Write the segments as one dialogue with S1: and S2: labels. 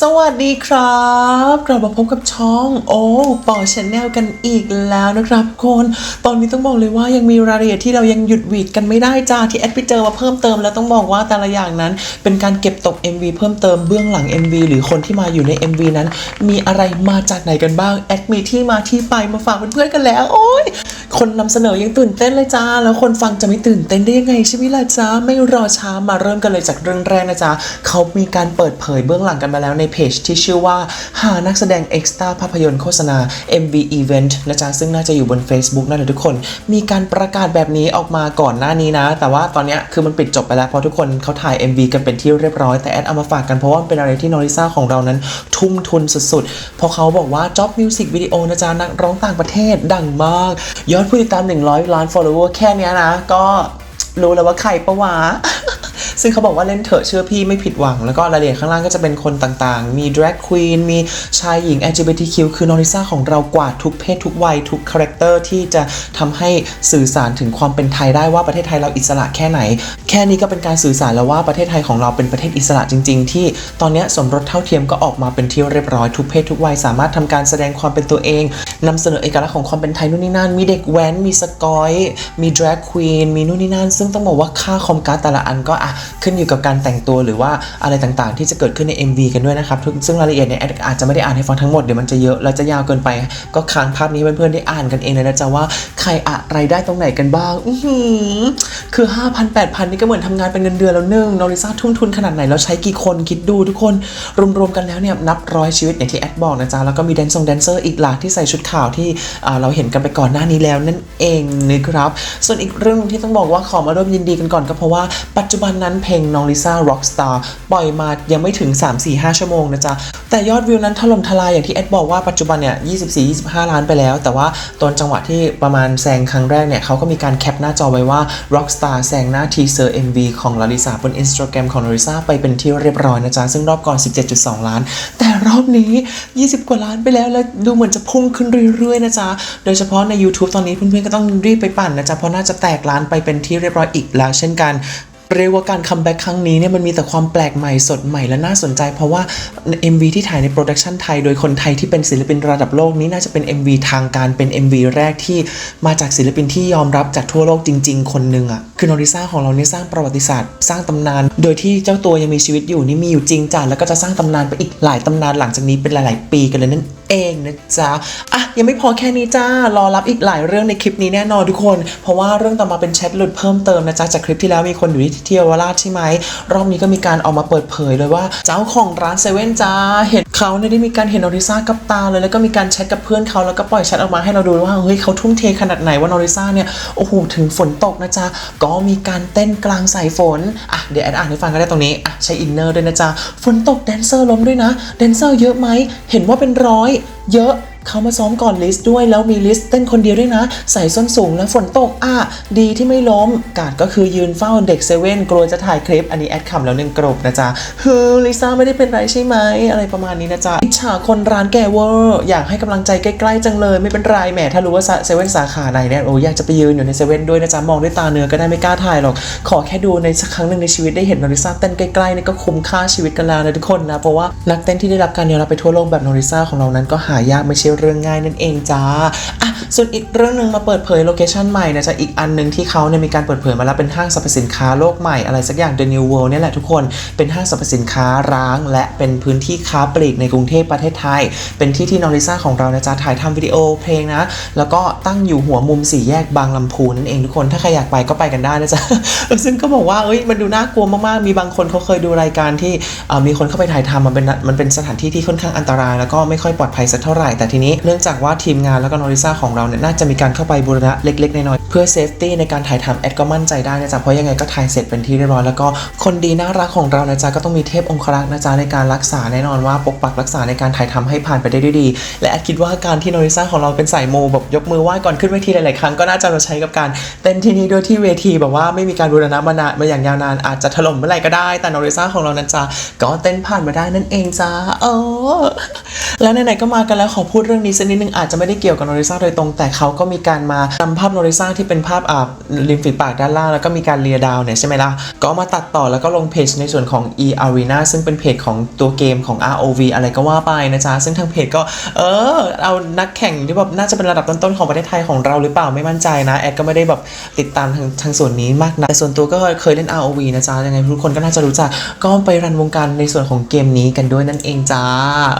S1: สวัสดีครับกลับมาพบกับช่องโอ้ปอชแนลกันอีกแล้วนะครับคนตอนนี้ต้องบอกเลยว่ายังมีรายละเอียดที่เรายังหยุดวีดกันไม่ได้จ้าที่แอดไปเจอมาเพิ่มเติมแล้วต้องบอกว่าแต่ละอย่างนั้น เป็นการเก็บตก MV เพิ่มเติมเบื้องหลัง MV หรือคนที่มาอยู่ใน MV นั้น มีอะไรมาจากไหนกันบ้างแอดมีที่มาที่ไปมาฝากเพื่อนๆกันแล้ว โอ้ยคนนำเสนอยังตื่นเต้นเลยจ้า แล้วคนฟังจะไม่ตื่นเต้นได้ยังไงใช่ไหมล่ะจ้าไม่รอช้ามาเริ่มกันเลยจากเรื่องแรกนะจ๊ะเขามีการเปิดเผยเบื้องหลังกันมาแล้วในเพจที่ชื่อว่า หานักแสดงเอ็กซ์ตร้าภาพยนตร์โฆษณา MV Event นะจ๊ะ ซึ่งน่าจะอยู่บน Facebook นั่นแหละทุกคน มีการประกาศแบบนี้ออกมาก่อนหน้านี้นะ แต่ว่าตอนนี้คือมันปิดจบไปแล้ว เพราะทุกคนเขาถ่าย MV กันเป็นที่เรียบร้อย แต่แอดเอามาฝากกันเพราะว่าเป็นอะไรที่นอริซ่าของเรานั้น ทุ่มทุนสุดๆ เพราะเขาบอกว่า Job Music Video นะจ๊ะนักร้องต่างประเทศดังมาก ยอดผู้ติดตาม 100 ล้าน follower แค่เนี้ยนะ ก็รู้แล้วว่าใครปะวะ ซึ่งเขาบอกว่าเล่นเถอะเชื่อพี่ไม่ผิดหวัง แล้วก็รายละเอียดข้างล่างก็จะเป็นคนต่างๆ มี drag queen มีชายหญิง LGBTQ คือนอริซ่าของเรากว่าทุกเพศทุกวัยทุกคาแรคเตอร์ที่จะทำให้สื่อสารถึงความเป็นไทยได้ว่าประเทศไทยเราอิสระแค่ไหน แค่นี้ก็เป็นการสื่อสารแล้วว่าประเทศไทยของเราเป็นประเทศอิสระจริง ๆ ที่ตอนนี้สมรสเท่าเทียมก็ออกมาเป็นที่เรียบร้อยทุกเพศทุกวัยสามารถทำการแสดงความเป็นตัวเองนำเสนอเอกลักษณ์ของความเป็นไทยนู่นนี่นั่น มีเด็กแว้น มีสกอย มี drag queen มีนู่นนี่นั่น ซึ่งต้องบอกว่าค่าคอมการ์ดแต่ละอันก็อะขึ้นอยู่กับการแต่งตัวหรือว่าอะไรต่างๆ ที่จะเกิดขึ้นใน MV กันด้วยนะครับซึ่งรายละเอียดเนี่ยแอดอาจจะไม่ได้อ่านให้ฟังทั้งหมดเดี๋ยวมันจะเยอะแล้วจะยาวเกินไป ก็ค้างภาพนี้เพื่อนๆได้อ่านกันเองเลยนะจ๊ะว่าใครอะไรได้ตรงไหนกันบ้างอื้อหือคือ 5,000 8,000 นี่ก็เหมือนทำงานเป็นเงินเดือนแล้วนึ่งนอริซ่าทุ่มทุนขนาดไหนแล้วใช้กี่คนคิดดูทุกคนรวมๆกันแล้วเนี่ยนับร้อยชีวิตอย่างที่แอดบอกนะจ๊ะแล้วก็มีแดนซงแดนเซอร์อีกหลากที่ใส่ชุดขาวที่เราเห็นกันไปก่อนหน้านี้แล้วนั่นเองนะครับส่วนอีกเรื่องที่ต้องบอกว่าขอมาร่วมยินดีกันก่อนก็เพราะว่าปัจจุบันนั้นเพลงน้องลิซ่า Rockstar ปล่อยมายังไม่ถึง 3-4-5 ชั่วโมงนะจ๊ะ แต่ยอดวิวนั้นถล่มทลายอย่างที่แอดบอกว่าปัจจุบันเนี่ย 24-25 ล้านไปแล้ว แต่ว่าตอนจังหวะที่ประมาณแซงครั้งแรกเนี่ยเขาก็มีการแคปหน้าจอไว้ว่า Rockstar แซงหน้าทีเซอร์ MV ของลาลิซาบน Instagram ของลาลิซาไปเป็นที่เรียบร้อยนะจ๊ะ ซึ่งรอบก่อน 17.2 ล้าน แต่รอบนี้ 20 กว่าล้านไปแล้วแล้วดูเหมือนจะพุ่งขึ้นเรื่อยๆนะจ๊ะ โดยเฉพาะใน YouTube ตอนนี้เพื่อนๆก็ต้องรีบไปปั่นนะจ๊ะเพราะน่าจะแตกล้านไปเป็นที่เรียบร้อยอีกแล้วเช่นกัน เรียกว่าการคัมแบ็กครั้งนี้เนี่ยมันมีแต่ความแปลกใหม่สดใหม่และน่าสนใจ เพราะว่า MV ที่ถ่ายในโปรดักชันไทย โดยคนไทยที่เป็นศิลปินระดับโลกนี้น่าจะเป็น MV ทางการเป็น MV แรกที่มาจากศิลปินที่ยอมรับจากทั่วโลกจริง ๆ คนหนึ่งอะ่ะคือนอริซ่าของเราเนี่ยสร้างประวัติศาสตร์ สร้างตำนาน โดยที่เจ้าตัวยังมีชีวิตอยู่นี่มีอยู่จริงจ้ะแล้วก็จะสร้างตำนานไปอีกหลายตำนานหลังจากนี้เป็นหลาย ๆ ปีกันเลยนั่นเองนะจ๊ะอะยังไม่พอแค่นี้จ้ารอรับอีกหลายเรื่องในคลิปนี้แน่นอนทุกคน เพราะว่าเรื่องต่อมาเป็นแชทหลุดเพิ่มเติมนะจ๊ะจากคลิปที่แล้วมีคนอยู่ที่เที่ยวราชใช่ไหมรอบนี้ก็มีการออกมาเปิดเผยเลยว่า เจ้าของร้านเซเว่นจ้าเห็นเขาเนี่ยได้มีการเห็นนอริซ่ากับตาเลยแล้วก็มีการแชทกับเพื่อนเขาแล้วก็ปล่อยแชทออกมาให้เราดูว่าเฮ้ยเขาทุ่มเทขนาดไหนว่านอริซ่าเนี่ยโอ้โหถึงฝนตกนะจ๊ะก็มีการเต้นกลางสายฝนอะเดี๋ยวแอดอ่านให้ฟังก็ได้ตรงนี้อะใช้อินเนอร์ด้วยนะจ๊ะฝนตกแดนเซอร์ล้มด้วยนะแดนเซอร์เยอะไหมเห็นว่าเป็นร้อยเยอะเขามาซ้อมก่อนลิสต์ด้วยแล้วมีลิสต์เต้นคนเดียวด้วยนะ ใส่ส้นสูงแล้วฝนตกอะดีที่ไม่ล้ม กาดก็คือยืนเฝ้าเด็กเซเว่นกลัวจะถ่ายคลิป อันนี้แอดคำแล้วหนึ่งกรบนะจ๊ะเฮ้ยลิซ่าไม่ได้เป็นไรใช่ไหมอะไรประมาณนี้นะจ๊ะจฉาคนร้านแกเวอร์อยากให้กำลังใจใกล้ๆจังเลย ไม่เป็นไรแหมถ้ารู้ว่าเซเว่นสาขาไหนเนี่ยโอ้อยากจะไปยืนอยู่ในเซเว่นด้วยนะจ๊ะมองด้วยตาเนื้อก็ได้ไม่กล้าถ่ายหรอก ขอแค่ดูในสักครั้งหนึ่งในชีวิตได้เห็นโนริซ่าเต้นใกล้ๆนี่ก็คุ้มค่าชีวิตกันแล้วนะทุกคนนะเพราะว่านักเต้นที่ได้รับการยอมรับไปทั่วโลกแบบโนริซ่าของเรานั้นก็หายากไม่ใช่เรื่องง่ายนั่นเองจ้าอะส่วนอีกเรื่องหนึ่งมาเปิดเผยโลเคชันใหม่นะจ๊ะอีกอันหนึ่งที่เขาเนี่ยมีการเปิดเผยมาแล้วเป็นห้างสรรพสินค้าโลกใหม่อะไรสักอย่าง The New World เนี่ยแหละทุกคนเป็นห้างสรรพสินค้าร้าง และเป็นพื้นที่ค้าปลีกในกรุงเทพประเทศไทย เป็นที่ที่นอริซ่าของเรานะจ๊ะถ่ายทำวิดีโอเพลงนะ แล้วก็ตั้งอยู่หัวมุมสี่แยกบางลำพูนั่นเองทุกคน ถ้าใครอยากไปก็ไปกันได้นะจ๊ะซึ่งก็บอกว่าเอ้ยมันดูน่ากลัวมากๆ มีบางคนเขาเคยดูรายการที่มีคนเข้าไปถ่ายทำมันเป็นมันเป็นสถานที่ที่ค่อนข้างอันตราย แล้วก็ไม่ค่อยปลอดภัยสักเท่าไหร่แต่ทีนี้เนื่องจากว่าทีมงานแล้วก็นอริซ่าของเราเนี่ยน่าจะมีการเข้าไปบูรณะเล็กๆน้อยๆเพื่อเซฟตี้ในการถ่ายทำแอดก็มั่นใจได้นะจ๊ะเพราะยังไงก็ถ่ายเสร็จเป็นที่เรียบร้อยแล้วก็คนดีน่ารักของเรานะจ๊ะก็ต้องมีเทพองครักษ์นะจ๊ะในการรักษาแน่นอนว่าปกปักรักษาในการถ่ายทำให้ผ่านไปได้ด้วยดี และแอดคิดว่าการที่โนริซ่าของเราเป็นสายโมแบบยกมือไหว้ก่อนขึ้นเวทีหลาย ๆ ครั้งก็น่าจะมาใช้กับการเต้นที่นี่ด้วยที่เวทีแบบว่าไม่มีการบูรณะมานานมาอย่างยาวนานอาจจะถล่มเมื่อไหร่ก็ได้ แต่โนริซ่าของเรานั้นจ้าก็เต้นผ่านมาได้นั่นเองจ้าเออแล้วไหน ๆ ก็มากันแล้วขอพูดเรื่องนี้สักนิดนึงอาจจะไม่ได้เกี่ยวกับโนริซ่าโดยตรง แต่เขาก็มีการมานำภาพโนริซ่าที่เป็นภาพอาบริมฝีปากด้านล่างแล้วก็มีการเลียดาวเนี่ยใช่ไหมล่ะก็มาตัดต่อแล้วก็ลงเพจในส่วนของ e arena ซึ่งเป็นเพจของตัวเกมของ ROV อะไรก็ว่าไปนะจ๊ะ ซึ่งทางเพจก็เออเอานักแข่งที่แบบน่าจะเป็นระดับต้นๆของประเทศไทยของเราหรือเปล่าไม่มั่นใจนะแอดก็ไม่ได้แบบติดตามทางทางส่วนนี้มากนะแต่ส่วนตัวก็เคยเล่น ROV นะจ๊ะยังไงทุกคนก็น่าจะรู้จักก็ไปรันวงการในส่วนของเกมนี้กันด้วยนั่นเองจ้า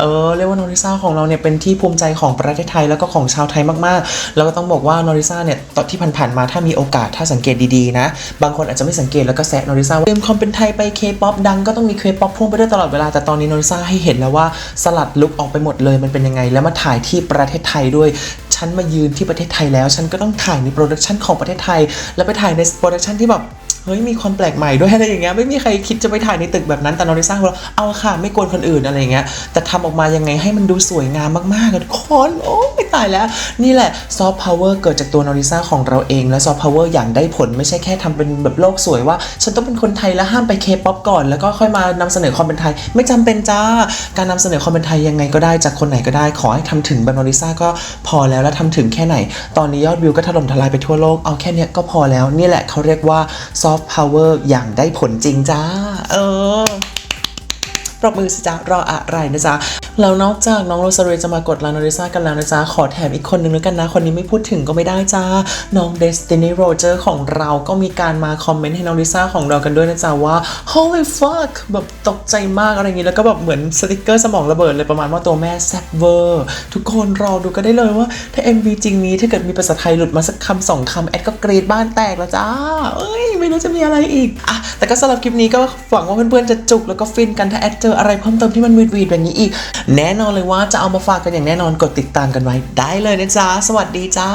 S1: เออเรียกว่าโนริซ่าของเราเนี่ยเป็นที่ภูมิใจของประเทศไทยแล้วก็ของชาวไทยมากๆ แล้วก็ต้องบอกว่าโนริซ่าเนี่ยตอนที่ผ่านๆมาถ้ามีโอกาสถ้าสังเกตดีๆนะบางคนอาจจะไม่สังเกตแล้วก็แซะโนริซ่าว่าเกมความเป็นไทยไปเคป๊อปดังก็ต้องมีเคป๊อปพ่วงไปด้วยตลอดเวลาแต่ตอนนี้โนริซ่าให้เห็นแล้วว่าสลัดลุกออกไปหมดเลยมันเป็นยังไง แล้วมาถ่ายที่ประเทศไทยด้วย ฉันมายืนที่ประเทศไทยแล้ว ฉันก็ต้องถ่ายในโปรดักชันของประเทศไทย แล้วไปถ่ายในโปรดักชันที่แบบ เฮ้ยมีความแปลกใหม่ด้วยอะไรอย่างเงี้ยไม่มีใครคิดจะไปถ่ายในตึกแบบนั้นแต่นอริซ่าของเราเอาค่ะไม่กวนคนอื่นอะไรอย่างเงี้ยแต่ทำออกมายังไงให้มันดูสวยงามมากๆอะทุกคนโอ้ไม่ตายแล้ว นี่แหละซอฟต์พาวเวอร์เกิดจากตัวนอริซ่าของเราเองและซอฟต์พาวเวอร์อย่างได้ผลไม่ใช่แค่ทำเป็นแบบโลกสวยว่า ฉันต้องเป็นคนไทยแล้วห้ามไปเคป๊อปก่อน แล้วก็ค่อยมานำเสนอความเป็นไทย ไม่จำเป็นจ้าการนำเสนอความเป็นไทยยังไงก็ได้จากคนไหนก็ได้ ขอให้ทำถึงแบบนอริซ่าก็พอแล้วแล้วทำถึงแค่ไหน ตอนนี้ยอดวิวก็ถล่มทลายไปทั่วโลกเอาแค่นี้ก็พอแล้วนี่แหละเขาเรียกว่าซอฟต์พาวเวอร์อย่างได้ผลจริงจ้า เออปรบมือสิจ้ารออะไรนะจ๊ะ แล้วนอกจากน้องโรซาเรจะมากดลาโนริซ่ากันแล้วนะจ๊ะ ขอแถมอีกคนนึงแล้วกันนะ คนนี้ไม่พูดถึงก็ไม่ได้จ้า น้อง Destiny Roger ของเราก็มีการมาคอมเมนต์ให้น้องลิซ่าของเรากันด้วยนะจ๊ะว่า holy fuck แบบตกใจมากอะไรอย่างงี้แล้วก็แบบเหมือนสติกเกอร์สมองระเบิดเลยประมาณว่าตัวแม่แซ่บเวอร์ ทุกคนรอดูกันได้เลยว่า ถ้า MV จริงนี้ถ้าเกิดมีภาษาไทยหลุดมาสักคำสองคำแอดก็กรีดบ้านแตกแล้วจ้า เอ้ย ไม่รู้จะมีอะไรอีกอะแต่ก็สำหรับคลิปนี้ก็หวังว่าเพื่อนๆจะจุกแล้วก็ฟินกันถ้าแอดเจออะไรเพิ่มเติมที่มันวีดวีดๆแบบนี้อีกแน่นอนเลยว่าจะเอามาฝากกันอย่างแน่นอนกดติดตามกันไว้ได้เลยนะจ๊ะ สวัสดีจ้า